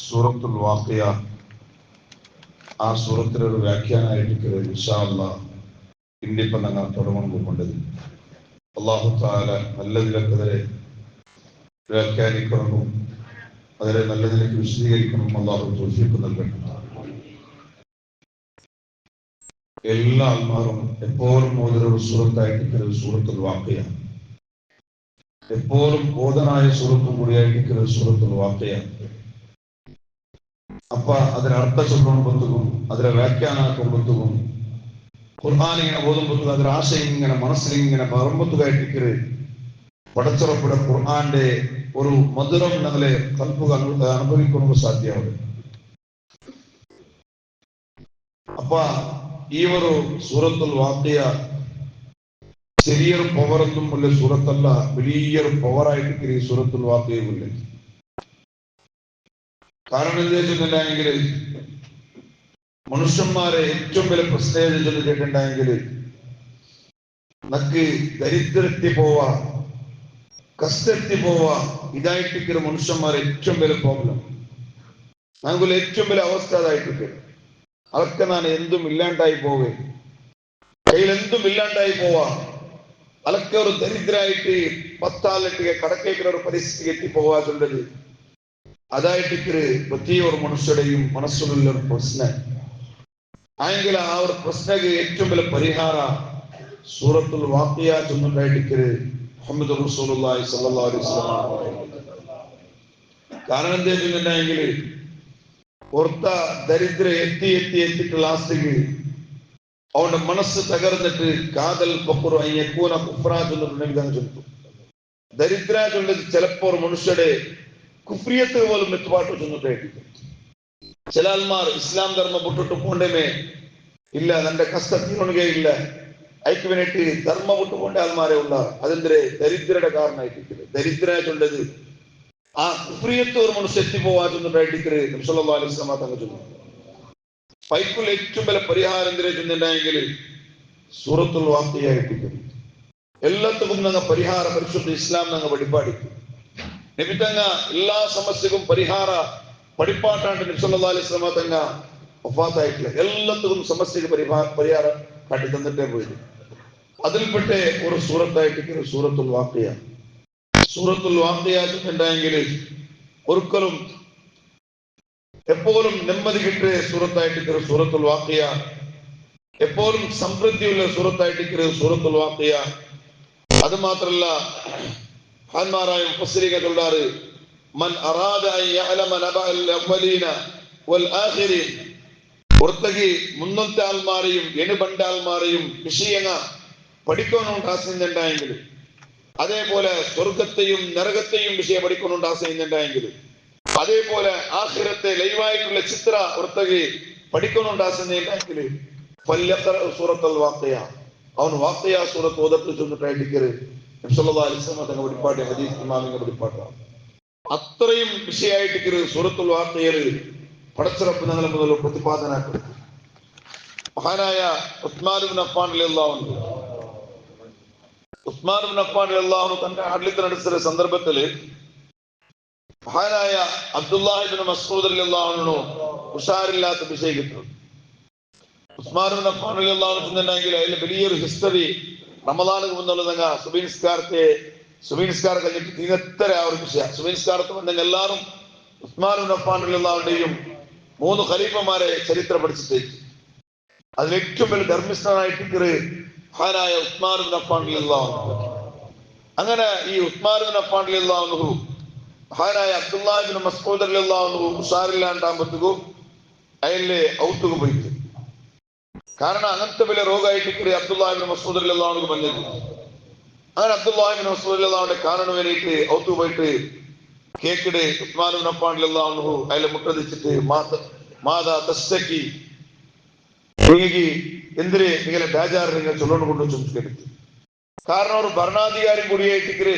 സൂറത്തുൽ വാക്കിയ ആ സൂറത്തിലെ ഒരു വ്യാഖ്യാനമായിട്ട് വിശാല ഇന്നിപ്പം ഞങ്ങൾ തുടങ്ങണം കൊണ്ടത് അള്ളാഹു താല നല്ലതിലൊക്കെ വ്യാഖ്യാനിക്കണമെന്നും അതിനെ നല്ല നിലയ്ക്ക് വിശദീകരിക്കണം അള്ളാഹു തോഷിപ്പ് നൽകണം എല്ലാ ആത്മാറും എപ്പോഴും ഓതിലൊരു സുഹൃത്തായിട്ട് കയറി സൂറത്തുൽ വാക്കയാണ് എപ്പോഴും ബോധനായ സൂറത്തും കൂടിയായിരിക്കുന്ന സൂറത്തുൽ വാക്കയാണ് അപ്പ അതിനർത്ഥ ചൊല്ലുമ്പോഴത്തേക്കും അതിനെ വ്യാഖ്യാനാക്കുമ്പോഴത്തേക്കും ഖുർആൻ ഇങ്ങനെ ഓതുമ്പോഴത്തേക്കും അതിന്റെ ആശയം ഇങ്ങനെ മനസ്സിൽ ഇങ്ങനെ പറമ്പത്തുകായിട്ടിക്കര് പടച്ചുറപ്പിട ഖുർആന്റെ ഒരു മധുരം ഞങ്ങളെ കൽപ്പുക അനുഭവിക്കുന്നത് സാധ്യമാണ് അപ്പ ഈ ഒരു സൂറത്തുൽ വാക്കിയ ചെറിയൊരു പവറൊന്നും ഉള്ള സൂറത്തല്ല വലിയൊരു പവറായിട്ട് ഈ സൂറത്തുൽ വാക്കിയുമില്ല കാരണം എന്താ വെച്ചിട്ടുണ്ടെങ്കിൽ മനുഷ്യന്മാരെ ഏറ്റവും വലിയ പ്രശ്നം ചെന്ന് കേട്ടിട്ടുണ്ടെങ്കിൽ നക്ക് ദരിദ്രത്തി പോവാ കഷ്ടത്തി പോവ. ഇതായിട്ടിരിക്കുന്ന മനുഷ്യന്മാരെ ഏറ്റവും വലിയ പ്രോബ്ലം ഞങ്ങൾക്ക് ഏറ്റവും വലിയ അവസ്ഥ അതായിട്ടിരിക്കും. അതൊക്കെ ഞാൻ എന്തും ഇല്ലാണ്ടായി പോവേ. കയ്യിൽ എന്തും ഇല്ലാണ്ടായി പോവാ. അതൊക്കെ ഒരു ദരിദ്രായിട്ട് പത്താലിട്ട് കടക്കേക്കുന്ന ഒരു പരിസ്ഥിതി എത്തി പോവാതുള്ളത് അതായിട്ട് പ്രത്യേക ഒരു മനുഷ്യരുടെയും മനസ്സിലുള്ള ഒരു പ്രശ്നം. ആയെങ്കിൽ ആ ഒരു പ്രശ്നക്ക് ഏറ്റവും വലിയ പരിഹാര സൂറത്തുൽ വാക്കിയ ചെന്നുണ്ടായിട്ട് മുഹമ്മദ് റസൂലുള്ളാഹി സ്വല്ലല്ലാഹു അലൈഹി കാരണം എന്താ വെച്ചിട്ടുണ്ടെങ്കിൽ ഒർത്ത ദരിദ്ര എത്തി എത്തി എത്തിയിട്ട് ലാസ്റ്റിക്ക് അവന്റെ മനസ്സ് തകർന്നിട്ട് കാതൽ പക്കുറു അയ്യക്കൂന കുഫ്രാ ചെന്നിട്ടുണ്ടെങ്കിൽ അങ്ങ് ചെന്നു ദരിദ്ര ചൊല്ലത് ചിലപ്പോൾ മനുഷ്യരുടെ കുഫ്രിയത്ത് പോലും മെത്തുപാട്ട് ചെന്ന് ചില ആൾമാർ ഇസ്ലാം ധർമ്മം വിട്ടിട്ട് പോണ്ടേമേ ഇല്ല തന്റെ കഷ്ട ഇല്ല. അയക്ക് വേണ്ടിട്ട് ധർമ്മം വിട്ടു പോണ്ട ആൾമാരെ ഉള്ള. അതെന്തരെ ദരിദ്രയുടെ കാരണമായിട്ടിരിക്കുന്നത് ദരിദ്രായിട്ടുള്ളത് ചൊല്ലത് ആ കുഫ്രിയത്ത് ഒരു മനുഷ്യ എത്തിപ്പോവാറ്റുന്നുണ്ടായിട്ട് നബ്സല്ലാ അലൈഹി സ്വലാം തങ്ങൾ ചൊല്ലുന്നു. പൈപ്പിൽ ഏറ്റവും വലിയ പരിഹാരം ചെന്നിട്ടുണ്ടെങ്കിൽ സൂറത്തുൽ വാർത്തയായിട്ടിരിക്കുന്നു എല്ലാത്തും ഞങ്ങൾ പരിഹാര പരിശുദ്ധ ഇസ്ലാം ഞങ്ങൾ പഠിപ്പാടിക്കും നിമിത്തങ്ങ എല്ലാ സമസ്യക്കും പരിഹാര പഠിപ്പാട്ടാണ്ട് നബ്സല്ലാ അലൈഹി സ്വലാം തങ്ങ ഒഫാത്തായിട്ടില്ല എല്ലാത്തും സമസ്യക്ക് പരിഹാ പരിഹാരം കാട്ടി തന്നിട്ടേ പോയത്. അതിൽപ്പെട്ട ഒരു സൂറത്തായിട്ട് സൂറത്തുൽ വാക്കിയ സൂറത്തുൽ വാക്കിയായിട്ടുണ്ടെങ്കിൽ ഒരിക്കലും എപ്പോഴും നെമ്മതി കിട്ടിയ സൂറത്തായിട്ട് സൂറത്തുൽ വാക്കിയ എപ്പോഴും സമൃദ്ധിയുള്ള സൂറത്തായിട്ട് സൂറത്തുൽ വാക്കിയ അത് മാത്രല്ല ഹാന്മാരായ മുഫസ്സിരിക തൊള്ളാറ് മൻ അറാദ അൻ യഅലമ നബഅൽ അവലീന വൽ ആഖിരീൻ. പുറത്തേക്ക് മുന്നത്തെ ആൾമാരെയും എണുപണ്ട ആൾമാരെയും വിഷയങ്ങ പഠിക്കാനുണ്ട് ആശയുന്നുണ്ടായെങ്കിൽ അതേപോലെ സ്വർഗത്തെയും നരകത്തെയും വിഷയം പഠിക്കാനുണ്ട് ആശയുന്നുണ്ടായെങ്കിൽ അതേപോലെ ആഖിരത്തെ ലൈവായിട്ടുള്ള ചിത്ര പുറത്തേക്ക് ആശയുന്നുണ്ടെങ്കിൽ പല്ലത്തറ സൂറത്തൽ വാർത്തയ അവൻ വാർത്തയ സൂറത്ത് ഓതത്ത് ചെന്നിട്ടായിട്ട് തങ്ങൾ വെളിപ്പാട്ട് ഹദീസ് ഇമാമിന്റെ വെളിപ്പാട്ടാണ് അത്രയും വിഷയമായിട്ട് സൂറത്തുൽ വാർത്തയിൽ പടച്ചിറപ്പ് ഞങ്ങൾ മുതൽ പ്രതിപാദനാക്കുന്നത് മഹാനായ ഉസ്മാൻ അഫ്ഫാൻ അള്ളാഹുണ്ട് ഉസ്മാൻ അഫ്ഫാൻ അള്ളാഹു തന്റെ ആഡ്ലിത്തിനടുത്ത സന്ദർഭത്തിൽ മഹാനായ അബ്ദുല്ലാഹിബിൻ മസൂദ് അള്ളാഹുനോ ഉഷാറില്ലാത്ത വിഷയം കിട്ടുന്നത് ഉസ്മാൻ അഫ്ഫാൻ അള്ളാഹു ചെന്നിട്ടുണ്ടെങ്കിൽ അതിൽ വലിയൊരു ഹിസ്റ്ററി റമദാനുക്ക് മുന്നുള്ളതങ്ങ സുബിൻസ്കാരത്തെ സുബീൻസ്കാർ കഴിഞ്ഞിട്ട് തീരത്തര ആവർത്തിച്ച സുബീൻസ്കാരത്ത് വന്നെങ്കിൽ എല്ലാവരും ഉസ്മാൻ അഫ്ഫാൻ അള്ളാഹുടെയും മൂന്ന് ഖലീഫമാരെ ചരിത്ര പഠിച്ചിട്ട് അതിൽ ഏറ്റവും വലിയ ധർമ്മിഷ്ഠനായിട്ട് ഹാനായ ഉസ്മാൻ അഫ്ഫാൻ അള്ളാഹു അങ്ങനെ ഈ ഉസ്മാൻ അഫ്ഫാൻ അള്ളാഹു ഹാനായ അബ്ദുല്ലാഹിബിൻ മസ്കൂദ് അള്ളാഹു ഉഷാറില്ലാണ്ടാകുമ്പോഴത്തേക്കും അയലിലെ ഔത്തുക പോയിട്ട് കാരണം അങ്ങനത്തെ വലിയ രോഗമായിട്ട് അബ്ദുല്ലാഹിബിൻ മസൂദ് അള്ളാഹു പറഞ്ഞത് അങ്ങനെ അബ്ദുല്ലാഹിബിൻ മസൂദ് അള്ളാഹുടെ കാരണം വേണ്ടിയിട്ട് ഔത്തു പോയിട്ട് കേക്കിടെ അഫ്ഫാൻ അള്ളാഹു അയാളെ മുട്ടതിച്ചിട്ട് മാതാ തസ്തക്കി നിങ്ങൾക്ക് എന്തിന് നിങ്ങളെ ബേജാറ് നിങ്ങൾ ചൊല്ലോണ്ട് കൊണ്ട് ചുമക്കെടുത്ത് കാരണം ഒരു ഭരണാധികാരി കൂടിയായിട്ട്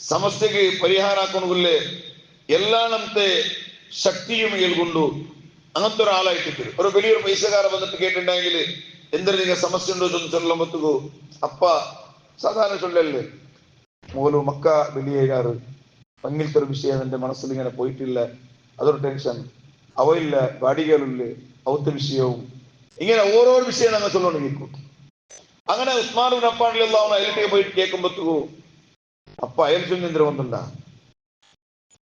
സമസ്തക്ക് പരിഹാരാക്കണമെങ്കിൽ എല്ലാണത്തെ ശക്തിയും ഇയൽകൊണ്ടു അങ്ങനത്തെ ഒരാളായിട്ട് ഒരു വലിയൊരു പൈസക്കാരൻ വന്നിട്ട് കേട്ടിട്ടുണ്ടെങ്കിൽ എന്തിനു നിങ്ങൾ സമസ്യ ഉണ്ടോ ചൊന്ന് ചൊല്ലുമ്പോഴത്തേക്കോ അപ്പ സാധാരണ ചൊല്ലല്ലേ മൂലു മക്ക വലിയ പങ്ങിലത്തെ ഒരു വിഷയം എന്റെ മനസ്സിൽ ഇങ്ങനെ പോയിട്ടില്ല അതൊരു ടെൻഷൻ അവയില്ല ബാടികളുള്ള അവത്തെ വിഷയവും ഇങ്ങനെ ഓരോ വിഷയം ഞങ്ങൾ ചൊല്ലോണ്ടിരിക്കും അങ്ങനെ ഉസ്മാൻ അപ്പാണിലുള്ള അയലിട്ടേക്ക് പോയിട്ട് കേൾക്കുമ്പോഴത്തേക്കു അപ്പ അയൽ ചൊന്നിന്ദ്ര വന്നിണ്ട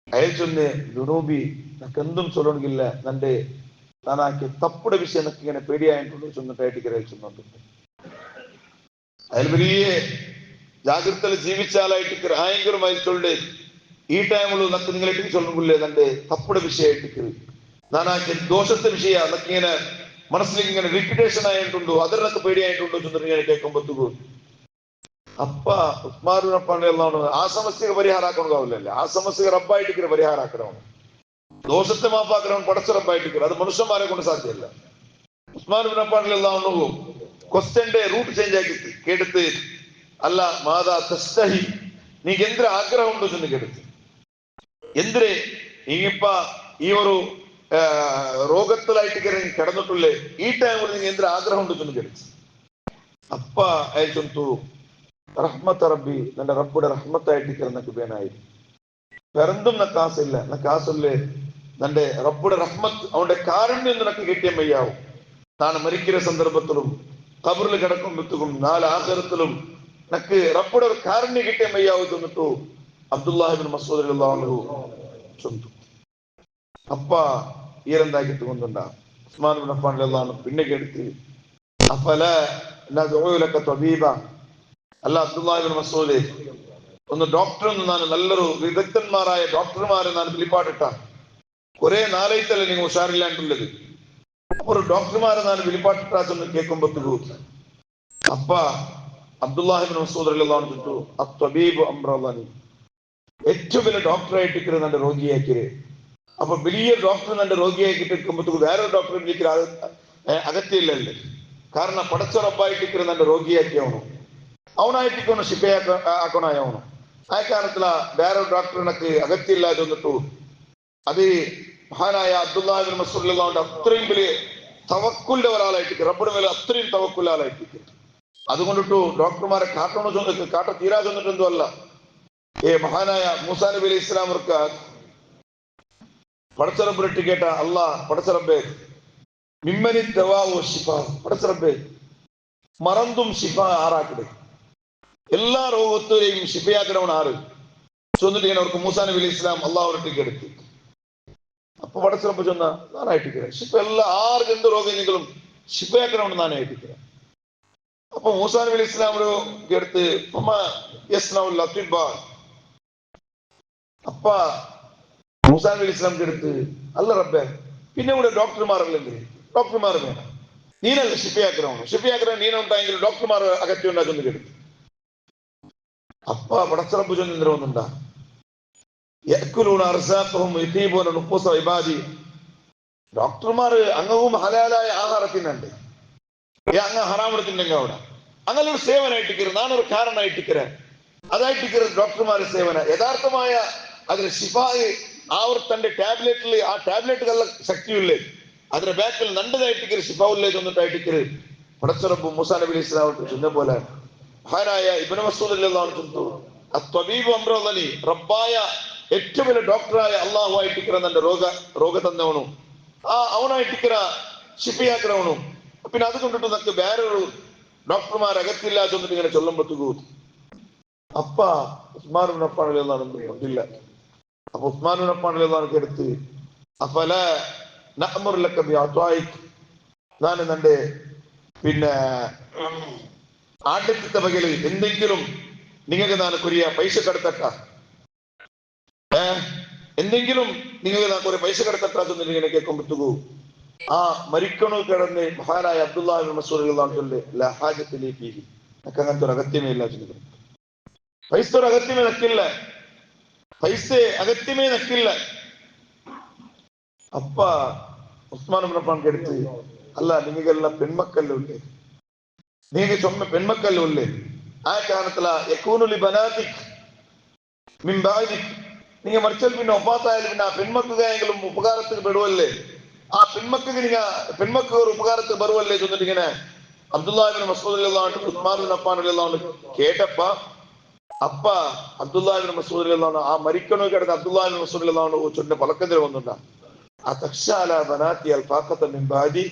അയൽ ചൊന്ന് ദുനൂബി നക്കെന്തും ചൊല്ലണമെങ്കില്ല നന്റെ താനാക്കി തപ്പുടെ വിഷയം നക്ക് ഇങ്ങനെ പേടിയായിട്ടുണ്ട് ചൊന്നിട്ടായിട്ട് അയൽ ചൊന്നുണ്ട് അയാൾ വലിയ ജാഗ്രതയിൽ ജീവിച്ചാലായിട്ട് ആയെങ്കിലും അയാൾ ചൊല്ല് ഈ ടൈമിൽ നക്ക് നിങ്ങളായിട്ട് ചൊല്ലുന്നില്ലേ നന്റെ തപ്പുടെ വിഷയമായിട്ട് നാനാക്കി ദോഷത്തെ വിഷയ നക്കിങ്ങനെ മനസ്സിൽ ഇങ്ങനെ റിപ്പിറ്റേഷൻ ആയിട്ടുണ്ടോ അതിനൊക്കെ പേടിയായിട്ടുണ്ടോ ചൊന്നിട്ട് ഇങ്ങനെ കേൾക്കുമ്പോഴത്തേക്കും ಅಪ್ಪ ಉಸ್ಮಾರಿನ ಪಂಡೆಲ್ಲ ಅವನು ಆ ಸಮಸ್ಯೆಗೆ ಪರಿಹಾರ ಹಾಕೊಂಡು ಅವಲಲ್ಲಿ ಆ ಸಮಸ್ಯೆಗೆ ರಬ್ಬ ಇಟ್ಟಿದ್ರೆ ಪರಿಹಾರ ಹಾಕಿರ ಅವನು. ದೋಷತೆ ಮಾಪಾಕ್ರೆ ಅವನು ಪಡಸ ರಬ್ಬ ಇಟ್ಟಿದ್ರೆ, ಅದು ಮನುಷ್ಯ ಮಾರಿಕೊಂಡು ಸಾಧ್ಯ ಇಲ್ಲ. ಉಸ್ಮಾರಿನ ಪಂಡೆಲ್ಲ ಅವನು ಕ್ವಶನ್ ಡೇ ರೂಟ್ ಚೇಂಜ್ ಆಗಿತ್ತು. ಕೇಳುತ್ತೆ ಅಲ್ಲ, ಮಾದ ತಸ್ತಹಿ. ನೀಗೆಂದ್ರೆ ಆಗ್ರಹ ಉಂಟು ಚೆಂದ ಕೇಳುತ್ತೆ ಎಂದ್ರೆ, ಈಗಿಪ್ಪ ಇವರು ರೋಗತ್ತಲಾಯಿಟ್ಟಿಗೆ ನಿಂಗೆ ಕಡದೊಟ್ಟುಳ್ಳೆ, ಈ ಟೈಮಲ್ಲಿ ನಿಂಗೆ ಎಂದ್ರೆ ಆಗ್ರಹ ಉಂಟು ಚೆಂದ ಕೇಳುತ್ತೆ ಅಪ್ಪ, ಆಯ್ತಂತೂ റഹ്മത്ത് റബ്ബി നിന്റെ റബ്ബുടെ റഹ്മത്തായിട്ട് എനിക്ക് വേനായി പെറന്തും നക്ക് ആസില്ല നക്ക് ആസില്ലേ നിന്റെ റബ്ബുടെ റഹ്മത്ത് അവന്റെ കാരുണ്യം നിനക്ക് കിട്ടിയ മയ്യാവും താൻ മരിക്കുന്ന സന്ദർഭത്തിലും കബറിൽ കിടക്കുമ്പോഴത്തേക്കും നാല് ആഹാരത്തിലും നക്ക് റബ്ബുടെ ഒരു കാരുണ്യം കിട്ടിയ മയ്യാവും തന്നിട്ടു അബ്ദുല്ലാഹിബിൻ മസൂദ് അള്ളാഹു ചൊന്തു അപ്പ ഈരെന്താക്കി തോന്നുന്നുണ്ട ഉസ്മാൻ ബിൻ അഫ്ഫാൻ അള്ളാഹു പിന്നെ കേടുത്തി അഫല നദുലക തബീബ അല്ല അബ്ദുല്ലാഹിബിൻ മസൂദ്. ഒന്ന് ഡോക്ടർ എന്നാണ് നല്ലൊരു വിദഗ്ധന്മാരായ ഡോക്ടർമാരെന്നാണ് വിളിപ്പാടിട്ട കുറെ നാലൈത്തല്ല നിങ്ങൾ ഉഷാറില്ലാണ്ടുള്ളത്. ഒരു ഡോക്ടർമാരെന്നാണ് വിളിപ്പാട്ടിട്ടാച്ചൊന്ന് കേൾക്കുമ്പോഴത്തേക്കു അപ്പ അബ്ദുല്ലാഹിബിൻ മസൂദ് അല്ലാന്ന് ചുറ്റു അത്തബീബ് അമ്രലാനി ഏറ്റവും വലിയ ഡോക്ടറായിട്ട് ഇക്കരുത് എന്റെ രോഗിയാക്കിയത് അപ്പൊ വലിയ ഡോക്ടർ എന്റെ രോഗിയാക്കിട്ട് ഇരിക്കുമ്പോഴത്തേക്ക് വേറൊരു ഡോക്ടറെ ഇരിക്കുന്ന അകത്തിയില്ലല്ലേ കാരണം പടച്ചുറപ്പായിട്ട് ഇക്കരുത് എന്റെ രോഗിയാക്കിയാവണം. ಅವನಾಯ್ತಿಕ್ಕೋನು ಸಿಪ್ಪೆ ಹಾಕ ಹಾಕೋಣ ಅವನು ಆಯ ಕಾರಣತ್ತಲ್ಲ ಬೇರೆ ಡಾಕ್ಟರ್ನಕ್ಕೆ ಅಗತ್ಯ ಇಲ್ಲ ಅದೊಂದಿಟ್ಟು ಅದೇ മഹാനായ അബ്ദുല്ലാബിൻ മസൂദിന്റെ അത്രയും വലിയ തവക്കുലിന്റെ ഒരാളായിട്ടിരിക്കുക റബ്ബിന് മേലെ അത്രയും തവക്കുല ആളായിട്ടിരിക്കുക അതുകൊണ്ടിട്ടു ഡോക്ടർമാരെ കാട്ടണോ ചെന്നിട്ട് കാട്ട തീരാ ചെന്നിട്ടെന്തോ അല്ല ഏ മഹാനായ മൂസാ നബി അലൈഹി ഇസ്ലാമർക്ക് പടച്ചറബ്ബിട്ട് കേട്ട അല്ല പടച്ചറബ്ബേ മിമ്മനി ദവാവോ ശിഫ പടച്ചറബ്ബേ മറന്തും ശിഫ ആറാക്കിടേ എല്ലാ രോഗത്തിലെയും ഷിഫയാക്കണവൻ ആറ് ചൊന്നിട്ട് ഇങ്ങനെ അവർക്ക് മൂസാ നബി അലി ഇസ്ലാം അള്ളാഹുരത്തേക്ക് എടുത്തു. അപ്പൊ പടച്ചിറപ്പ് ചെന്ന നാനായിട്ടിരിക്കുക ഷിഫ എല്ലാ ആർക്ക് എന്ത് രോഗങ്ങളും ഷിഫയാക്കണവൻ നാനായിട്ടിരിക്കുക അപ്പൊ മൂസാ നബി അലി ഇസ്ലാം ഒരു എടുത്ത് അപ്പ മൂസാ നബി ഇസ്ലാം എടുത്ത് അല്ല റബ്ബെ പിന്നെ ഇവിടെ ഡോക്ടർമാരല്ലെങ്കിൽ ഡോക്ടർമാർ വേണം. നീനല്ല ഷിഫയാക്കണവನು ഷിഫയാക്കണ നീനുണ്ടായെങ്കിൽ ഡോക്ടർമാർ അകറ്റി ഉണ്ടാക്കുന്നു കേട്ടു അപ്പ പടച്ചറ ചൊന്നിന്ദ്ര ഒന്നുണ്ട ഡോക്ടർമാർ അങ്ങവും ഹലാലായ ആഹാരം തിന്നുണ്ട്. അങ്ങ് തിന്നെങ്ക അവിടെ. അങ്ങനെ ഒരു സേവനായിട്ടിക്കരുത് നാനൊരു കാരണമായിട്ടിക്കര അതായിട്ടിക്കര ഡോക്ടർമാര് സേവന. യഥാർത്ഥമായ അതിന് ഷിഫായ് അവർ തന്റെ ടാബ്ലറ്റിൽ ആ ടാബ്ലറ്റുകളുടെ ശക്തിയുള്ളേ അതിന്റെ ബാക്കിൽ നണ്ടതായിട്ടിക്കര് ഷിഫാവുല്ലേ ചെന്നിട്ടായിട്ടിക്കര് പടച്ചറബ് മുസാ നബി അലൈഹി ചെന്ന പോലെ മഹാനായ ഇബിന് മസൂദ് അത്വബീബ് അമ്രവലി റബ്ബായ ഏറ്റവും വലിയ ഡോക്ടറായ അള്ളാഹു ആയിട്ടിക്കറ എന്നെ രോഗ രോഗ തന്നവണു ആ അവനായിട്ടിക്കര ഷിപ്പിയാക്കണവണു പിന്നെ അത് കൊണ്ടിട്ട് നമുക്ക് വേറൊരു ഡോക്ടർമാർ അകത്തില്ല ചെന്നിട്ട് ഇങ്ങനെ ചൊല്ലുമ്പോഴത്തേക്കു അപ്പ ഉസ്മാൻ അപ്പാണില്ലെന്നാണ് ഒന്നില്ല അപ്പൊ ഉസ്മാൻ അപ്പാണില്ലെന്നാണ് എടുത്ത് അപ്പല നഅമുറിലൊക്കെ ഞാൻ എന്നെ പിന്നെ ആദ്യത്തെ വകയിൽ എന്തെങ്കിലും നിങ്ങൾക്ക് നാളെ കുറിയ പൈസ കടത്തട്ട എന്തെങ്കിലും നിങ്ങൾക്ക് നാ കുറേ പൈസ കടത്തട്ടാന്ന് ഇങ്ങനെ കേൾക്കുമ്പോഴത്തേക്കു ആ മരിക്കണോ കിടന്ന് മഹാനായ അബ്ദുല്ലാഹി മസൂറിലെ ലഹാജത്തിലേക്ക് എനിക്ക് അങ്ങനത്തെ ഒരു അഗത്യമേ ഇല്ല ചിന്തിക്കുന്നു പൈസ ഒരു അഗത്യമേ നക്കില്ല. പൈസ അഗത്യമേ നക്കില്ല. അപ്പ ഉസ്മാൻ എടുത്ത് അല്ല നിങ്ങൾക്കെല്ലാം പെൺമക്കല്ലേ நீங்க சொன்ன பெண்மக்கள் உள்ளே ஆய காரணத்துல எக்கூனுலி பனாதிக் மின் பாதிக் நீங்க மறிச்சல் பின்ன ஒப்பாத்தாயில் பின்ன பெண்மக்கு எங்களுக்கு உபகாரத்துக்கு பெடுவல்லே ಆ ಪೆಣ್ಮಕ್ಳಿಗೆ ನೀಗ ಪೆಣ್ಮಕ್ಳು ಅವರು ಉಪಕಾರಕ್ಕೆ ಬರುವಲ್ಲೇ ಜೊತೆಗಿನ ಅಬ್ದುಲ್ಲಾ ಇಬ್ನ ಮಸೂದ್ ಅಲ್ಲಿಲ್ಲ ಅಂಟು ಉಸ್ಮಾನ್ ಇಬ್ನ ಅಫಾನ್ ಅಲ್ಲಿಲ್ಲ ಅವನು ಕೇಟಪ್ಪ ಅಪ್ಪ ಅಬ್ದುಲ್ಲಾ ಇಬ್ನ ಮಸೂದ್ ಅಲ್ಲಿಲ್ಲ ಅವನು ಆ ಮರಿಕನು ಕಡೆದ ಅಬ್ದುಲ್ಲಾ ಇಬ್ನ ಮಸೂದ್ ಅಲ್ಲಿಲ್ಲ ಅವನು ಚೊಡ್ಡ ಪಲಕಂದ್ರೆ ಒಂದುಂಡ ಆ ತಕ್ಷ ಅಲ ಬನಾತಿ ಅಲ್ ಪಾಕತ ನಿಂಬಾದಿ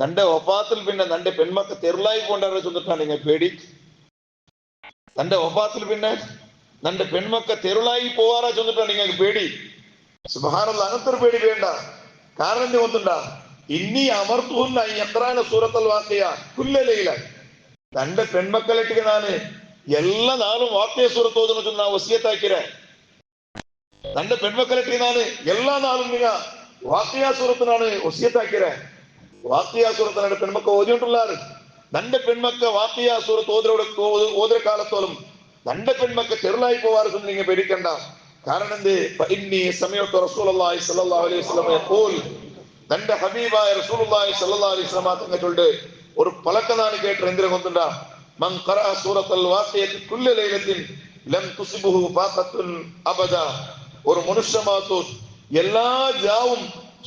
തന്റെ ഒപ്പാത്തിൽ പിന്നെ തന്റെ പെൺമക്ക തെരുളായി കൊണ്ടാണ് ചെന്നിട്ടാണ് നിങ്ങൾ പേടി തന്റെ ഒപ്പാത്തിൽ പിന്നെ തന്റെ പെൺമക്ക തെരുളായി പോവാറാ ചെന്നിട്ടാണ് നിങ്ങൾക്ക് പേടി സുബാനുള്ള അങ്ങനത്തെ പേടി വേണ്ട കാരണം എന്ത് ഒന്നുണ്ടാ ഇനി അമർത്തുന്ന എത്രാണ് സൂറത്തൽ വാക്കിയ കുല്ലലയില തന്റെ പെൺമക്കളിട്ട് നാന് എല്ലാ നാളും വാക്കിയ സൂറത്ത് ഓതുന്നു നാ വസിയത്താക്കിരേ തന്റെ പെൺമക്കളിട്ട് നാന് എല്ലാ നാളും നിങ്ങൾ വാക്കിയ സൂറത്തിനാണ് വസിയത്താക്കിരേ വാക്യ സൂറത്തിനാണ് പെൺമക്ക ഓതിയിട്ടുള്ളാറ് തന്റെ പെൺമക്ക വാക്യ സൂറത്ത് ഓതിരോട് ഓതിര കാലത്തോളം തന്റെ പെൺമക്ക ചെറുതായി പോവാറ് നിങ്ങൾ പേടിക്കണ്ട കാരണം എന്ത് ഇന്നി സമയത്ത് റസൂലുള്ളാഹി സ്വല്ലല്ലാഹു അലൈഹി വസല്ലം യഖൂൽ തന്റെ ഹബീബായ റസൂലുള്ളാഹി സ്വല്ലല്ലാഹു അലൈഹി വസല്ലം തങ്ങളുടെ ഒരു പലക്കനാണ് കേട്ട് എന്തിനെ കൊണ്ടുണ്ട മൻ ഖറഅ സൂറത്തുൽ വാഖിയത്തി കുല്ല ലൈലത്തിൻ ലം തുസിബുഹു ഫാഖത്തുൻ അബദ ഒരു മനുഷ്യമാത്തു എല്ലാ ജാവും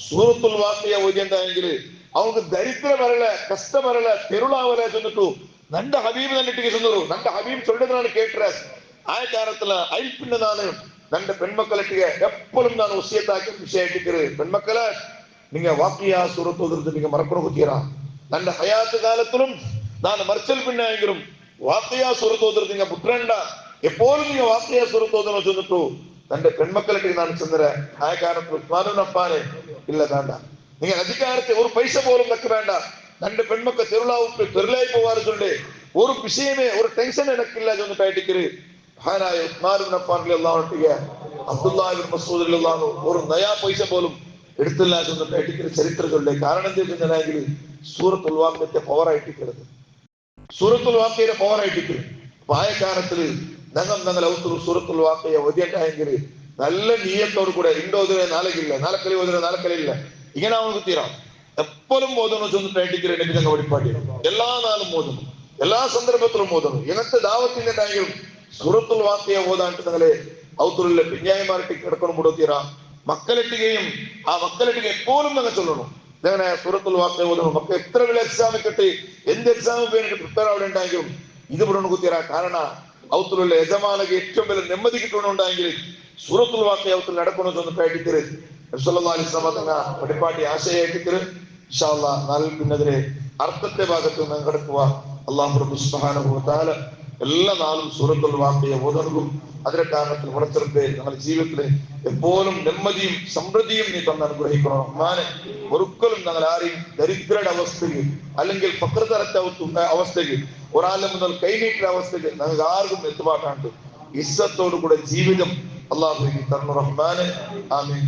സൂറത്തുൽ വാഖിയ ഓതിയെങ്കിൽ அவங்க தரித்திரம் வரல ಕಷ್ಟ ಬರಲ್ಲ ತೆರುಳಾವಲ ಜನಟ್ಟು ನನ್ನ ಹಬೀಬ್ ನನ್ನ ಇಟ್ಟಿಗೆ ಸಂದರು ನನ್ನ ಹಬೀಬ್ ಸೊಲ್ಲದ ನಾನು ಕೇಟ್ರೆ ஆயக்காரத்துல ஐப்பின்னு நானு நண்ட பெண்மக்களுக்கு எப்பொழுதும் நான் உசியத்தாக்கி விஷயம் எடுக்கிறேன் பெண்மக்களை நீங்க வாக்கியா சுரத்துகிறது நீங்க மறக்கணும் குத்தியரா நண்ட ஹயாத்து காலத்திலும் நான் மறைச்சல் பின்னாங்கிறோம் வாக்கையா சுரத்தோதுறது நீங்க புத்திரண்டா. எப்போதும் நீங்க வாக்கையா சுரத்தோதுன்னு சொல்லிட்டு நண்ட பெண்மக்களுக்கு நான் சென்ற ஆயக்காரத்துல உஸ்மானு நப்பானு இல்ல தாண்டா നിങ്ങൾ അധികാരത്തെ ഒരു പൈസ പോലും വെക്ക വേണ്ട തന്റെ പെൺമക്ക തെരുളാവുട്ട് തെരുളായി പോവാറുണ്ട് ഒരു വിഷയമേ ഒരു ടെൻഷൻ എനക്കില്ല ചെന്നിട്ടായിട്ടിക്കര് മഹാനായ ഉസ്മാനുബിൻ അഫ്ഫാൻ അള്ളാഹുട്ടിക അബ്ദുല്ലാഹിബിൻ മസൂദ് അള്ളാഹു ഒരു നയാ പൈസ പോലും എടുത്തില്ല ചെന്നിട്ടായിട്ടിക്കര് ചരിത്രത്തിലുണ്ട് കാരണം എന്താ വെച്ചാൽ സൂറത്തുൽ വാക്യത്തെ പവർ ആയിട്ടിക്കരുത് സൂറത്തുൽ വാക്യയുടെ പവർ ആയിട്ടിക്കരുത് അപ്പൊ ആയ കാലത്തില് ഞങ്ങൾ ഞങ്ങൾ ഔത്തൊരു സൂറത്തുൽ വാക്യ ഒതിയണ്ടായെങ്കിൽ നല്ല നീയത്തോട് കൂടെ ഇണ്ടോതിരെ നാലക്കില്ല നാലക്കലി ഓതിരെ നാലക്കലില്ല ഇങ്ങനെ അവർക്ക് തീരാം എപ്പോഴും മോദനം ചെന്നിട്ടായിട്ടിക്കര് നബി ഞങ്ങൾ വെളിപ്പാട്ടി എല്ലാ നാളും മോദനം എല്ലാ സന്ദർഭത്തിലും മോദനം എങ്ങനത്തെ ദാവത്തിൻ്റെതായാലും സൂറത്തുൽ വാക്യ ഓതാണ്ട് ഞങ്ങളെ ഔത്തുള്ള പിഞ്ഞായിമാരിട്ട് കിടക്കണം മുടത്തീരാ മക്കളിട്ടുകയും ആ മക്കളിട്ടുക എപ്പോഴും ഞങ്ങൾ ചൊല്ലണം ഇതങ്ങനെ സൂറത്തുൽ വാക്യ ഓതണം മക്കൾ എത്ര വലിയ എക്സാം കിട്ടി എന്ത് എക്സാം എനിക്ക് പ്രിപ്പയർ അവിടെ ഉണ്ടായെങ്കിലും ഇത് ഇവിടെ കുത്തിയറ കാരണ ഔത്തുലുള്ള യജമാനക്ക് ഏറ്റവും വലിയ ನೆಮ್ಮದಿ കിട്ടണമെന്നുണ്ടെങ്കിൽ സൂറത്തുൽ വാക്യ ഔത്തിൽ നടക്കണമെന്ന് ചൊന്നിട്ടായിട്ടിക്കര് അലൈഹി തങ്ങ പടിപ്പാട്ടി ആശയായിട്ടിക്കര് ഇൻഷാല്ല നാലിൽ പിന്നെതിരെ അർത്ഥത്തെ ഭാഗത്ത് നിന്ന് കിടക്കുക അള്ളാഹു റബ്ബ് എല്ലാ നാളും സൂറത്തുൽ വാർത്തയെ ഓതർക്കും അതിന്റെ കാരണത്തിൽ ഉറച്ചെടുത്ത് ഞങ്ങളുടെ ജീവിതത്തിൽ എപ്പോഴും നെമ്മതിയും സമൃദ്ധിയും നീ തന്നെ അനുഗ്രഹിക്കണം. അമ്മാനെ ഒരിക്കലും ഞങ്ങൾ ആരെയും ദരിദ്രയുടെ അവസ്ഥയിൽ അല്ലെങ്കിൽ പക്രതരത്തെ അവസ്ഥയിൽ ഒരാളെ മുതൽ കൈനീട്ടിയ അവസ്ഥയിൽ ഞങ്ങൾക്ക് ആർക്കും എത്തുപാട്ടാണ്ട് ഇസ്സത്തോടു കൂടെ ജീവിതം അള്ളാഹു തന്നു. റഹ്മാനെ ആമീൻ.